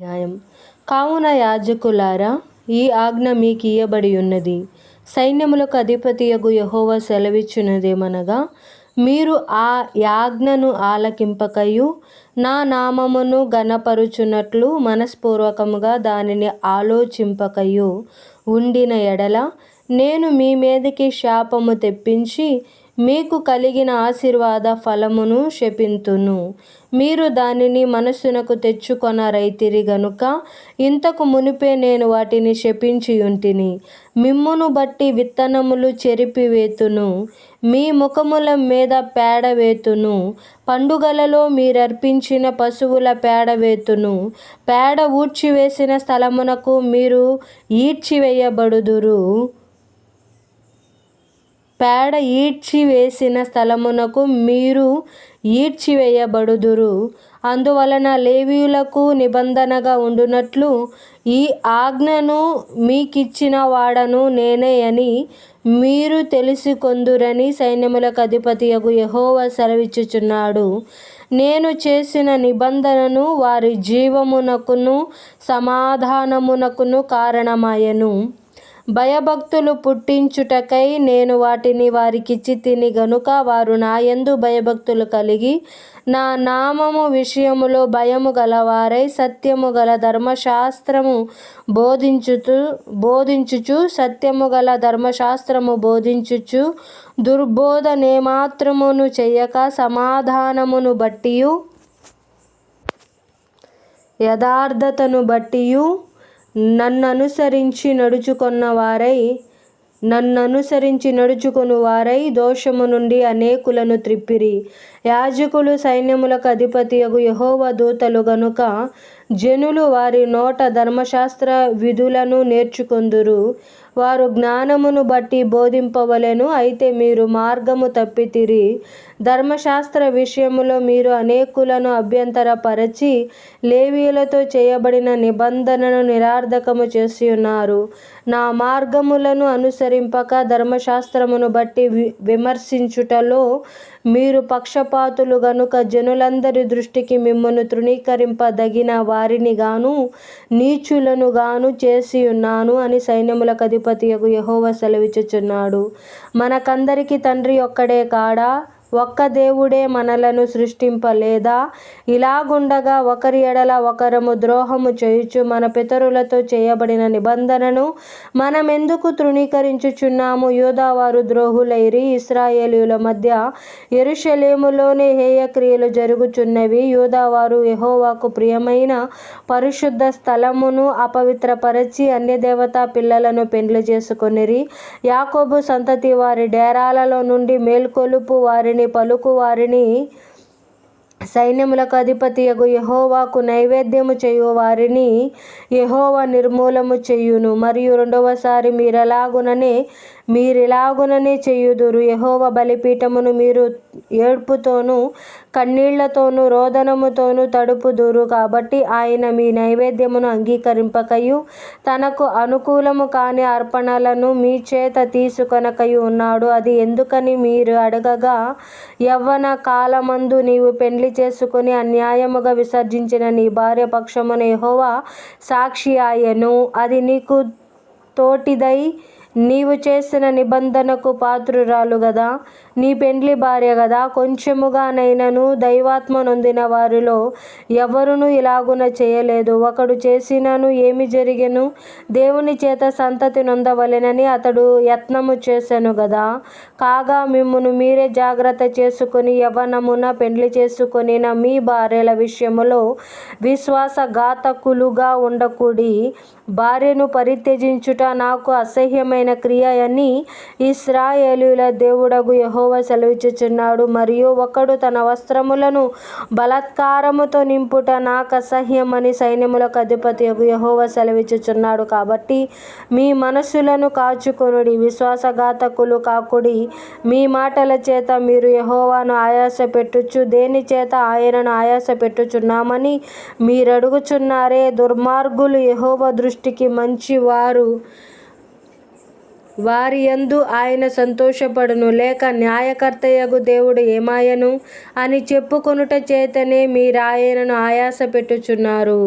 న్యాయం. కావున యాజకులారా ఈ ఆజ్ఞ మీకియ్యబడి ఉన్నది సైన్యములకు అధిపతియగు యెహోవా సెలవిచ్చినదేమనగా మీరు ఆ యాజ్ఞను ఆలకింపకయు నా నామమును గణపరుచున్నట్లు మనస్పూర్వకముగా దానిని ఆలోచింపకయు. ఉండిన ఎడల నేను మీ మీదకి శాపము తెప్పించి మీకు కలిగిన ఆశీర్వాద ఫలమును శపింతును. మీరు దానిని మనస్సునకు తెచ్చుకొనరైతిరి గనుక ఇంతకు మునుపే నేను వాటిని శపించియుంటిని. మిమ్మును బట్టి విత్తనములు చెరిపివేతును. మీ ముఖముల మీద పేడవేతును. పండుగలలో మీరర్పించిన పశువుల పేడ వేతును పేడ ఊడ్చివేసిన స్థలమునకు మీరు ఈడ్చివేయబడుదురు. పేడ ఈడ్చివేసిన స్థలమునకు మీరు ఈడ్చివేయబడుదురు అందువలన లేవీయులకు నిబంధనగా ఉండునట్లు ఈ ఆజ్ఞను మీకిచ్చిన వాడను నేనే అని మీరు తెలిసికొందురని సైన్యములకు అధిపతియగు యెహోవా సెలవిచ్చుచున్నాడు. నేను చేసిన నిబంధనను వారి జీవమునకును సమాధానమునకును కారణమాయెను. భయభక్తులు పుట్టించుటకై నేను వాటిని వారికిచ్చితిని గనుక వారు నాయందు భయభక్తులు కలిగి నా నామము విషయములో భయము గలవారై సత్యము గల ధర్మశాస్త్రము బోధించుచు బోధించుచు సత్యము గల ధర్మశాస్త్రము బోధించుచు దుర్బోధనేమాత్రమును చెయ్యక సమాధానమును బట్టియు యథార్థతను బట్టియు నన్ననుసరించి నడుచుకొన్నవారై నన్ననుసరించి నడుచుకొనువారై దోషము నుండి అనేకులను త్రిప్పిరి. యాజకులు సైన్యములకు అధిపతియగు యహోవ దూతలు గనుక జనులు వారి నోట ధర్మశాస్త్ర విధులను నేర్చుకొందురు. వారు జ్ఞానమును బట్టి బోధింపవలెను అయితే మీరు మార్గము తప్పితిరి. ధర్మశాస్త్ర విషయములో మీరు అనేకులను అభ్యంతరపరచి లేవీలతో చేయబడిన నిబంధనను నిరర్థకము చేసియున్నారు. నా మార్గములను అనుసరింపక ధర్మశాస్త్రమును బట్టి విమర్శించుటలో మీరు పక్షపాతులు గనుక జనులందరి దృష్టికి మిమ్మను తృణీకరింపదగిన వారిని గాను నీచులను గాను చేసి ఉన్నాను అని సైన్యములకు అధిపతియకు యహోవ సెలవిచ్చుచున్నాడు. మనకందరికీ తండ్రి ఒక్కడే కాడా? ఒక్క దేవుడే మనలను సృష్టింపలేదా? ఇలాగుండగా ఒకరి ఎడల ఒకరము ద్రోహము చేయుచు మన పితరులతో చేయబడిన నిబంధనను మనమెందుకు తృణీకరించుచున్నాము? యూదావారు ద్రోహులైరి ఇస్రాయేలీల మధ్య ఎరుషలేములోనే హేయక్రియలు జరుగుచున్నవి. యూదావారు యహోవాకు ప్రియమైన పరిశుద్ధ స్థలమును అపవిత్రపరచి అన్యదేవతా పిల్లలను పెండ్లి చేసుకొనిరి. యాకోబు సంతతి వారి డేరాలలో నుండి మేల్కొలుపు వారిని పలుకు వారిని సైన్యములకు అధిపతియగు యహోవాకు నైవేద్యము చేయు వారిని యహోవ నిర్మూలము చేయును. మరియు రెండవసారి మీరెలాగుననే మీరిలాగుననే చేయుదురు. యహోవ బలిపీఠమును మీరు ఏడ్పుతోనూ కన్నీళ్ళతోనూ రోదనముతోనూ తడుపుదురు కాబట్టి ఆయన మీ నైవేద్యమును అంగీకరింపకయు. తనకు అనుకూలము కాని అర్పణలను మీ చేత తీసుకొనకయు ఉన్నాడు. అది ఎందుకని మీరు అడగగా యవ్వన కాలమందు నీవు పెండ్లి చేసుకుని అన్యాయముగా విసర్జించిన నీ భార్య పక్షమున సాక్షి ఆయెను. అది నీకు తోటిదై నీవు చేసిన నిబంధనకు పాత్రురాలు గదా నీ పెండ్లి భార్య గదా కొంచెముగానైనను దైవాత్మ నొందిన వారిలో ఎవరునూ ఇలాగున చేయలేదు. ఒకడు చేసినను ఏమి జరిగెను? దేవుని చేత సంతతి నొందవలెనని అతడు యత్నము చేశాను గదా. కాగా మిమ్మును మీరే జాగ్రత్త చేసుకుని యవనమున పెండ్లి చేసుకొనిన మీ భార్యల విషయములో విశ్వాసఘాతకులుగా ఉండకుడి భార్యను పరిత్యజించుట నాకు అసహ్యమైన క్రియ అని ఇస్రాయేలుల దేవుడగు యహోవ సెలవిచ్చుచున్నాడు. మరియు ఒకడు తన వస్త్రములను బలాత్కారముతో నింపుట నాకు అసహ్యమని సైన్యములకు అధిపతి యహోవ సెలవిచ్చుచున్నాడు. కాబట్టి మీ మనస్సులను కాచుకొనుడి విశ్వాసఘాతకులు కాకుడి. మీ మాటల చేత మీరు యహోవాను ఆయాస పెట్టుచు దేని చేత ఆయనను ఆయాస పెట్టుచున్నామని మీరడుగుచున్నారే. దుర్మార్గులు యెహోవా దృష్టికి మంచివారు. వారి యందు ఆయన సంతోషపడును. లేక న్యాయకర్తయగు దేవుడు ఏమాయను? అని చెప్పుకొనుట చేతనే మీరు ఆయనను ఆయాస పెట్టుచున్నారు